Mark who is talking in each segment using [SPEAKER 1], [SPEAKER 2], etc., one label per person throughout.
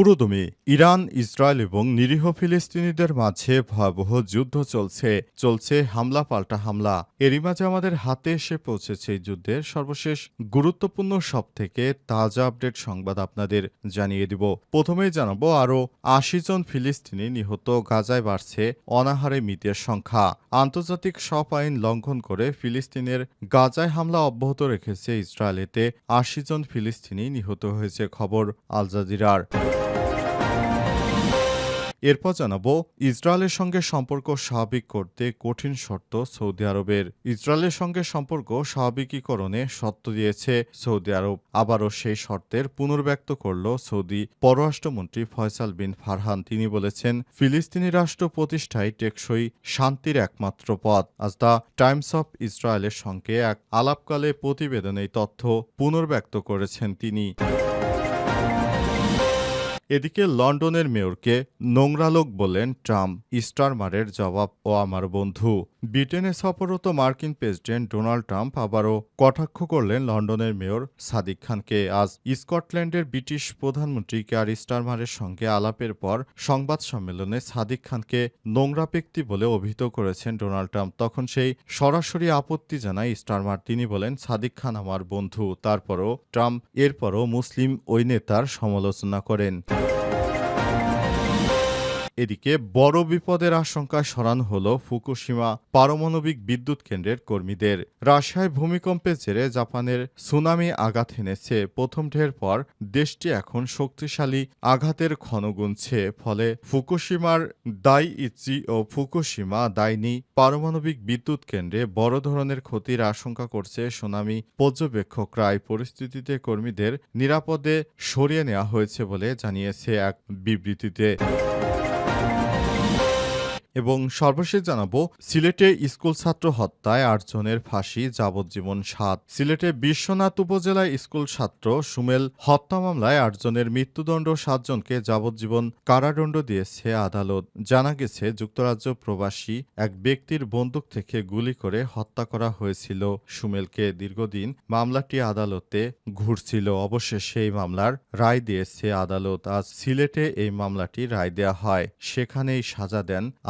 [SPEAKER 1] পুরোদমে Iran, Israel এবং নিরীহ ফিলিস্তিনিদের মাঝে ভয়াবহ যুদ্ধ চলছে। চলছে হামলা পাল্টা হামলা। এরই মাঝে আমাদের হাতে এসে পৌঁছেছে এই যুদ্ধের সর্বশেষ গুরুত্বপূর্ণ সব থেকে তাজা আপডেট সংবাদ আপনাদের জানিয়ে দিব। প্রথমেই জানাব, আরও আশি জন ফিলিস্তিনি নিহত গাজায় বাড়ছে অনাহারে মৃতের সংখ্যা। আন্তর্জাতিক সব আইন লঙ্ঘন করে ফিলিস্তিনের গাজায় হামলা অব্যাহত রেখেছে ইসরায়েলেতে আশি জন ফিলিস্তিনি নিহত হয়েছে, খবর আল জাজিরার। এরপর জানাব, ইসরায়েলের সঙ্গে সম্পর্ক স্বাভাবিক করতে কঠিন শর্ত সৌদি আরবের। ইসরায়েলের সঙ্গে সম্পর্ক স্বাভাবিকীকরণে শর্ত দিয়েছে সৌদি আরব। আবারও সেই শর্তের পুনর্ব্যক্ত করল সৌদি পররাষ্ট্রমন্ত্রী ফয়সাল বিন ফারহান। তিনি বলেছেন, ফিলিস্তিনি রাষ্ট্র প্রতিষ্ঠায় টেকসই শান্তির একমাত্র পথ। আজ দ্য টাইমস অফ ইসরায়েলের সঙ্গে এক আলাপকালে প্রতিবেদনে তথ্য পুনর্ব্যক্ত করেছেন তিনি। এদিকে লন্ডনের মেয়রকে নোংরা লোক বললেন ট্রাম্প স্টারমারের জবাব ও আমার বন্ধু। ব্রিটেনে সফররত মার্কিন প্রেসিডেন্ট ডোনাল্ড ট্রাম্প আবারও কটাক্ষ করলেন লন্ডনের মেয়র সাদিক খানকে। আজ স্কটল্যান্ডের ব্রিটিশ প্রধানমন্ত্রী কেয়ার স্টারমারের সঙ্গে আলাপের পর সংবাদ সম্মেলনে সাদিক খানকে নোংরা ব্যক্তি বলে অভিহিত করেছেন ডোনাল্ড ট্রাম্প। তখন সেই সরাসরি আপত্তি জানায় স্টারমার। তিনি বলেন, সাদিক খান আমার বন্ধু। তারপরও ট্রাম্প এরপরও মুসলিম ওই নেতার সমালোচনা করেন। এদিকে বড় বিপদের আশঙ্কা সরানো হল ফুকুশিমা পারমাণবিক বিদ্যুৎ কেন্দ্রের কর্মীদের। রাশিয়ায় ভূমিকম্পের জেরে জাপানের সুনামি আঘাত এনেছে প্রথম ঢের পর দেশটি এখন শক্তিশালী আঘাতের ক্ষণ গুনছে, ফলে ফুকুশিমার দাই ইচি ও ফুকুশিমা দাইনি পারমাণবিক বিদ্যুৎ কেন্দ্রে বড় ধরনের ক্ষতির আশঙ্কা করছে সুনামি পর্যবেক্ষকরা। এই পরিস্থিতিতে কর্মীদের নিরাপদে সরিয়ে নেওয়া হয়েছে বলে জানিয়েছে এক বিবৃতিতে। এবং সর্বশেষ জানাব, সিলেটে স্কুল ছাত্র হত্যায় আটজনের ফাঁসি, যাবজ্জীবন সাত। সিলেটে বিশ্বনাথ উপজেলায় স্কুল ছাত্র সুমেল হত্যা মামলায় আটজনের মৃত্যুদণ্ড, সাতজনকে যাবজ্জীবন কারাদণ্ড দিয়েছে আদালত। জানা গেছে, যুক্তরাজ্য প্রবাসী এক ব্যক্তির বন্দুক থেকে গুলি করে হত্যা করা হয়েছিল। সুমেলকে দীর্ঘদিন মামলাটি আদালতে ঘুরছিল। অবশেষে এই মামলার রায় দিয়েছে আদালত। আজ সিলেটে এই মামলাটি রায় দেয়া হয়। সেখানেই সাজা দেন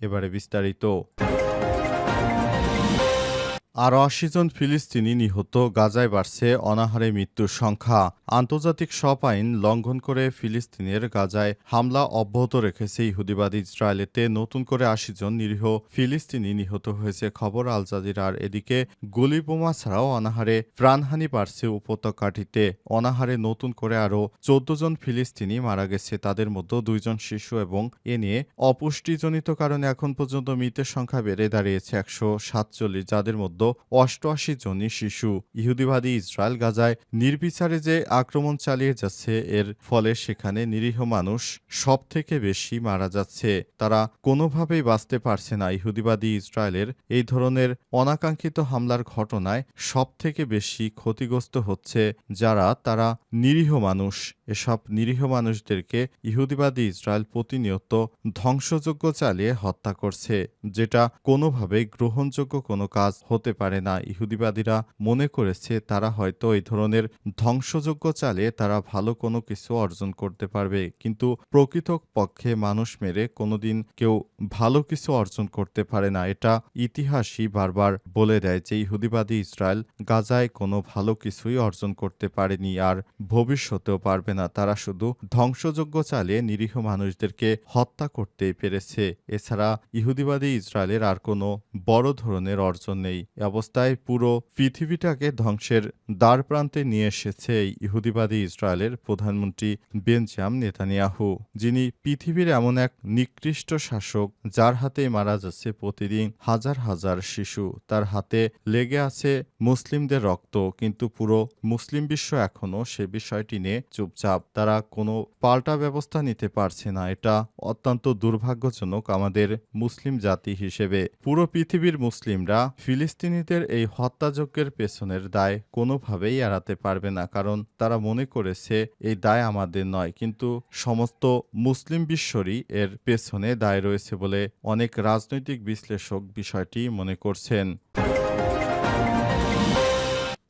[SPEAKER 1] এবারে বিস্তারিত। আরও আশি জন ফিলিস্তিনি নিহত গাজায় বাড়ছে অনাহারে মৃত্যুর সংখ্যা। আন্তর্জাতিক সব আইন লঙ্ঘন করে ফিলিস্তিনের গাজায় হামলা অব্যাহত রেখেছে ইহুদিবাদী ইসরায়েলেতে। নতুন করে আশি জন নিরীহ ফিলিস্তিনি নিহত হয়েছে, খবর আল জাজিরার। এদিকে গুলি বোমা ছাড়াও অনাহারে প্রাণহানি বাড়ছে উপত্যকাটিতে। অনাহারে নতুন করে আরও চোদ্দ জন ফিলিস্তিনি মারা গেছে, তাদের মধ্যে দুইজন শিশু এবং এ নিয়ে অপুষ্টিজনিত কারণে এখন পর্যন্ত মৃতের সংখ্যা বেড়ে দাঁড়িয়েছে একশো সাতচল্লিশ, যাদের মধ্যে অষ্টআশি জনই শিশু। ইহুদিবাদী ইসরায়েল গাজায় নির্বিচারে যে আক্রমণ চালিয়ে যাচ্ছে, এর ফলে সেখানে নিরীহ মানুষ সব থেকে বেশি মারা যাচ্ছে। তারা কোনোভাবেই বাঁচতে পারছে না। ইহুদিবাদী ইসরায়েলের এই ধরনের অনাকাঙ্ক্ষিত হামলার ঘটনায় সব থেকে বেশি ক্ষতিগ্রস্ত হচ্ছে যারা, তারা নিরীহ মানুষ। এসব নিরীহ মানুষদেরকে ইহুদিবাদী ইসরায়েল প্রতিনিয়ত ধ্বংসযোগ্য চালিয়ে হত্যা করছে, যেটা কোনোভাবেই গ্রহণযোগ্য কোনো কাজ হতে পারে না। ইহুদিবাদীরা মনে করেছে তারা হয়তো এই ধরনের ধ্বংসযজ্ঞ চালিয়ে তারা ভালো কোনো কিছু অর্জন করতে পারবে। কিন্তু প্রকৃত পক্ষে মানুষ মেরে কোনোদিন কেউ ভালো কিছু অর্জন করতে পারে না। এটা ইতিহাসই বারবার বলে দেয় যে ইহুদিবাদী ইসরায়েল গাজায় কোনো ভালো কিছুই অর্জন করতে পারেনি আর ভবিষ্যতেও পারবে না। তারা শুধু ধ্বংসযজ্ঞ চালিয়ে নিরীহ মানুষদেরকে হত্যা করতেই পেরেছে। এছাড়া ইহুদিবাদী ইসরায়েলের আর কোনো বড় ধরনের অর্জন নেই। অবস্থায় পুরো পৃথিবীটাকে ধ্বংসের দ্বার প্রান্তে নিয়ে এসেছে এই ইহুদিবাদী ইসরায়েলের প্রধানমন্ত্রী বেনজাম নেতানিয়াহু, যিনি পৃথিবীর এমন এক নিকৃষ্ট শাসক যার হাতে মারা যাচ্ছে প্রতিদিন হাজার হাজার শিশু। তার হাতে লেগে আছে মুসলিমদের রক্ত, কিন্তু পুরো মুসলিম বিশ্ব এখনও সে বিষয়টি নিয়ে চুপচাপ। তারা কোনো পাল্টা ব্যবস্থা নিতে পারছে না। এটা অত্যন্ত দুর্ভাগ্যজনক আমাদের মুসলিম জাতি হিসেবে। পুরো পৃথিবীর মুসলিমরা ফিলিস্তিনিদের এই হত্যাযজ্ঞের পেছনের দায় কোনোভাবেই এড়াতে পারবে না, কারণ তারা মনে করেছে এই দায় আমাদের নয়। কিন্তু সমস্ত মুসলিম বিশ্বরই এর পেছনে দায় রয়েছে বলে অনেক রাজনৈতিক বিশ্লেষক বিষয়টি মনে করছেন।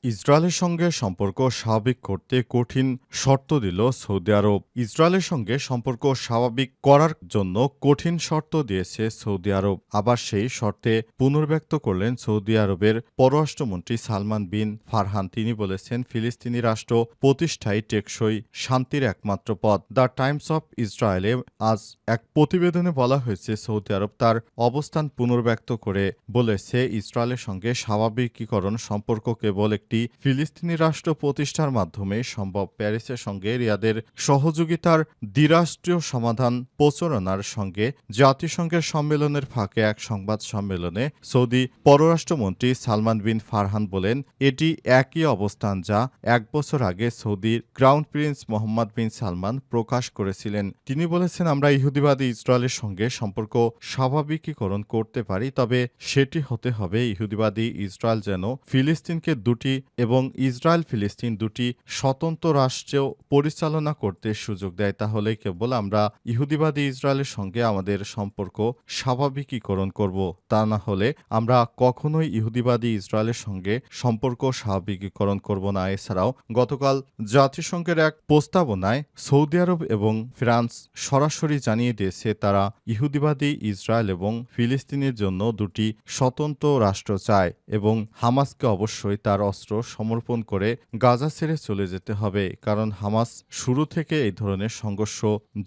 [SPEAKER 1] ইসরায়েলের সঙ্গে সম্পর্ক স্বাভাবিক করতে কঠিন শর্ত দিল সৌদি আরব। ইসরায়েলের সঙ্গে সম্পর্ক স্বাভাবিক করার জন্য কঠিন শর্ত দিয়েছে সৌদি আরব। আবার সেই শর্তে পুনর্ব্যক্ত করলেন সৌদি আরবের পররাষ্ট্রমন্ত্রী সালমান বিন ফারহান। তিনি বলেছেন, ফিলিস্তিনি রাষ্ট্র প্রতিষ্ঠায় টেকসই, শান্তির একমাত্র পথ। দ্য টাইমস অফ ইসরায়েলে আজ এক প্রতিবেদনে বলা হয়েছে, সৌদি আরব তার অবস্থান পুনর্ব্যক্ত করে বলেছে, ইসরায়েলের সঙ্গে স্বাভাবিকীকরণ সম্পর্ক কেবল একটি ফিলিস্তিনি রাষ্ট্র প্রতিষ্ঠার মাধ্যমে সম্ভব প্যারিসের সঙ্গে রিয়াদের সহযোগিতার দ্বিরাষ্ট্রীয় সমাধান প্রচারণার সঙ্গে জাতিসংঘের সম্মেলনের ফাঁকে এক সংবাদ সম্মেলনে সৌদি পররাষ্ট্রমন্ত্রী সালমান বিন ফারহান বলেন, এটি একই অবস্থান যা এক বছর আগে সৌদির crown prince Mohammed bin Salman প্রকাশ করেছিলেন। তিনি বলেছেন, আমরা ইহুদিবাদী ইসরায়েলের সঙ্গে সম্পর্ক স্বাভাবিকীকরণ করতে পারি, তবে সেটি হতে হবে ইহুদিবাদী ইসরায়েল যেন ফিলিস্তিনকে দুটি এবং ইসরায়েল ফিলিস্তিন দুটি স্বতন্ত্র রাষ্ট্রেও পরিচালনা করতে সুযোগ দেয় তাহলে কেবল আমরা ইহুদিবাদী ইসরায়েলের সঙ্গে আমাদের সম্পর্ক স্বাভাবিকীকরণ করব। তা না হলে আমরা কখনোই ইহুদিবাদী ইসরায়েলের সঙ্গে সম্পর্ক স্বাভাবিকীকরণ করব না। এছাড়াও গতকাল জাতিসংঘের এক প্রস্তাবনায় সৌদি আরব এবং ফ্রান্স সরাসরি জানিয়ে দিয়েছে, তারা ইহুদিবাদী ইসরায়েল এবং ফিলিস্তিনের জন্য দুটি স্বতন্ত্র রাষ্ট্র চায় এবং হামাসকে অবশ্যই তার অস্ত্র সমর্পণ করে গাজা ছেড়ে চলে যেতে হবে, কারণ হামাস শুরু থেকে এই ধরনের সংঘর্ষ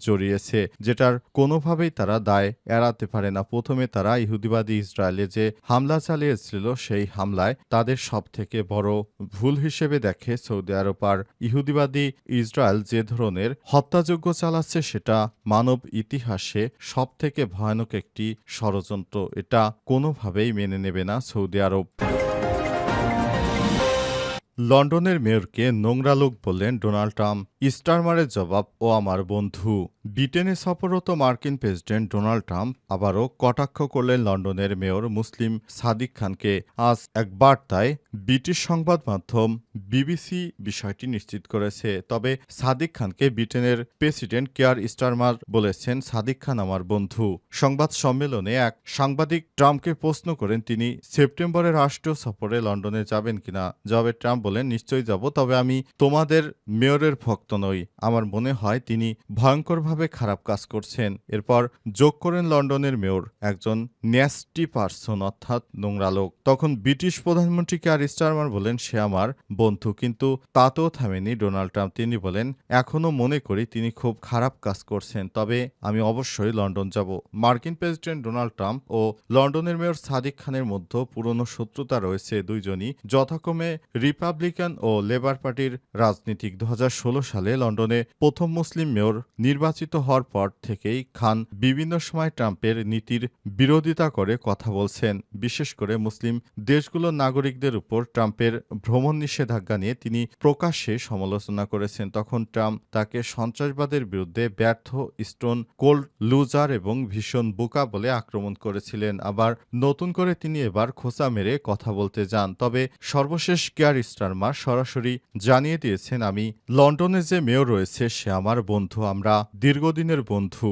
[SPEAKER 1] জড়িয়েছে, যেটার কোনোভাবেই তারা দায় এড়াতে পারে না। প্রথমে তারা ইহুদিবাদী ইসরায়েলে যে হামলা চালিয়েছিল, সেই হামলায় তাদের সব থেকে বড় ভুল হিসেবে দেখে সৌদি আরব আর ইহুদিবাদী ইসরায়েল যে ধরনের হত্যাযজ্ঞ চালাচ্ছে, সেটা মানব ইতিহাসে সব থেকে ভয়ানক একটি ষড়যন্ত্র। এটা কোনোভাবেই মেনে নেবে না সৌদি আরব। লন্ডনের মেয়রকে নোংরা লোক বললেন ডোনাল্ড ট্রাম্প। স্টারমারের জবাব ও আমার বন্ধু। ব্রিটেনে সফররত মার্কিন প্রেসিডেন্ট ডোনাল্ড ট্রাম্প আবারও কটাক্ষ করলেন লন্ডনের মেয়র মুসলিম সাদিক খানকে। আজ এক বার্তায় ব্রিটিশ সংবাদ মাধ্যম বিবিসি বিষয়টি নিশ্চিত করেছে। তবে সাদিক খানকে ব্রিটেনের প্রেসিডেন্ট কেয়ার স্টারমার বলেছেন, সাদিক খান আমার বন্ধু। সংবাদ সম্মেলনে এক সাংবাদিক ট্রাম্পকে প্রশ্ন করেন, তিনি সেপ্টেম্বরে রাষ্ট্রীয় সফরে লন্ডনে যাবেন কিনা? জবাবে ট্রাম্প বলেন, নিশ্চয়ই যাব, তবে আমি তোমাদের মেয়রের ভক্ত নই। আমার মনে হয় তিনি ভয়ঙ্করভাবে খারাপ কাজ করছেন। এরপর যোগ করেন লন্ডনের মেয়র, একজন ন্যাস্টি পার্সন, অর্থাৎ নোংরা লোক। তখন ব্রিটিশ প্রধানমন্ত্রী কেয়ার স্টারমার বলেন সে আমার বন্ধু। কিন্তু তাতেও থামেনি ডোনাল্ড ট্রাম্প। তিনি বলেন এখনও মনে করি তিনি খুব খারাপ কাজ করছেন, তবে আমি অবশ্যই লন্ডন যাব। মার্কিন প্রেসিডেন্ট ডোনাল্ড ট্রাম্প ও লন্ডনের মেয়র সাদিক খানের মধ্যে পুরনো শত্রুতা রয়েছে দুইজনই। যথাক্রমে রিপাবলিকান ও লেবার পার্টির রাজনীতিক দু হাজার ষোলো সালে লন্ডনে প্রথম মুসলিম মেয়র নির্বাচিত হওয়ার পর থেকেই খান বিভিন্ন সময় ট্রাম্পের নীতির বিরোধিতা করে কথা বলছেন। বিশেষ করে মুসলিম দেশগুলোর নাগরিকদের উপর ট্রাম্পের ভ্রমণ নিষেধাজ্ঞা নিয়ে তিনি প্রকাশ্যে সমালোচনা করেছেন। তখন ট্রাম্প তাকে সন্ত্রাসবাদের বিরুদ্ধে ব্যর্থ, স্টোন কোল্ড লুজার এবং ভীষণ বোকা বলে আক্রমণ করেছিলেন। আবার নতুন করে তিনি এবার খোঁচা মেরে কথা বলতে যান। তবে সর্বশেষ কেয়ার স্টারমার সরাসরি জানিয়ে দিয়েছেন, আমি লন্ডনে যে মেয়র রয়েছে সে আমার বন্ধু। আমরা দীর্ঘদিনের বন্ধু।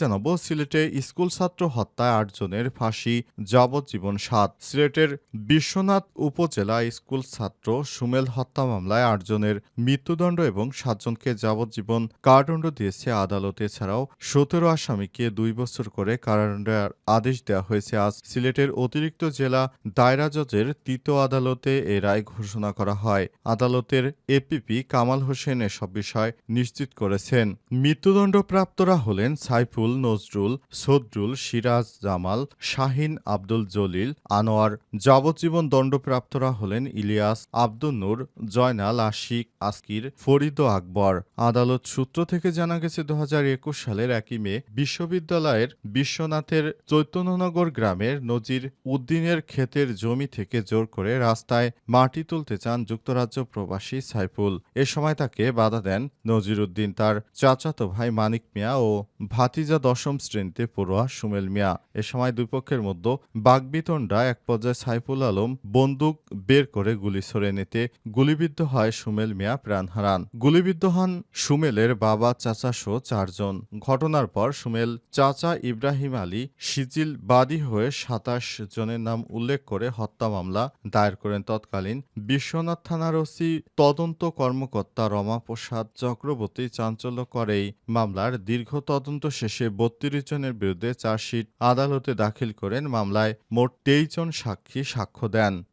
[SPEAKER 1] জানাব সিলেটে স্কুল ছাত্র হত্যায় আটজনের ফাঁসি, যাবজ্জীবন সাত। সিলেটের বিশ্বনাথ উপজেলা স্কুল ছাত্র সুমেল হত্যা মামলায় আটজনের মৃত্যুদণ্ড এবং সাতজনকে যাবজ্জীবন কারাদণ্ড দিয়েছে আদালত। এছাড়াও সতেরো আসামিকে দুই বছর করে কারাদণ্ডের আদেশ দেওয়া হয়েছে। আজ সিলেটের অতিরিক্ত জেলা দায়রা জজের তৃতীয় আদালতে এ রায় ঘোষণা করা হয়। আদালতের এপিপি কামাল হোসেন এসব বিষয় নিশ্চিত করেছেন। মৃত্যুদণ্ডপ্রাপ্তরা হলেন সাইফুল সাইফুল নজরুল, সদরুল সিরাজ জামাল, শাহিন আব্দুল জলিল, আনোয়ার যাবজ্জীবন দণ্ডপ্রাপ্তরা হলেন ইলিয়াস, আব্দুল নূর, জয়নাল, আশিক, আসকির, ফরিদ আকবর। আদালত সূত্র থেকে জানা গেছে দু হাজার একুশ সালের একই মে বিশ্ববিদ্যালয়ের বিশ্বনাথের চৈতন্যনগর গ্রামের নজির উদ্দিনের ক্ষেতের জমি থেকে জোর করে রাস্তায় মাটি তুলতে চান যুক্তরাজ্য প্রবাসী সাইফুল। এ সময় তাকে বাধা দেন নজির উদ্দিন তার চাচাতো ভাই মানিক মিয়া ও ভাতিজা দশম শ্রেণীতে পড়ুয়া সুমেল মিয়া। এ সময় দুই পক্ষের মধ্যে বাগবিতণ্ডা, এক পর্যায়ে সাইফুল আলম বন্দুক বের করে গুলি ছড়ে নিতে গুলিবিদ্ধ হয় সুমেল মিয়া প্রাণ হারান। গুলিবিদ্ধ হন সুমেলের বাবা, চাচা সহ চারজন। ঘটনার পর সুমেল চাচা ইব্রাহিম আলী সিজিল বাদী হয়ে সাতাশ জনের নাম উল্লেখ করে হত্যা মামলা দায়ের করেন। তৎকালীন বিশ্বনাথ থানার ওসি তদন্ত কর্মকর্তা রমা প্রসাদ চক্রবর্তী চাঞ্চল্যকর এই মামলার দীর্ঘ তদন্ত শেষে বত্রিশ জনের বিরুদ্ধে চার্জশিট আদালতে দাখিল করেন মামলায় মোট তেইশ জন সাক্ষী সাক্ষ্য দেন।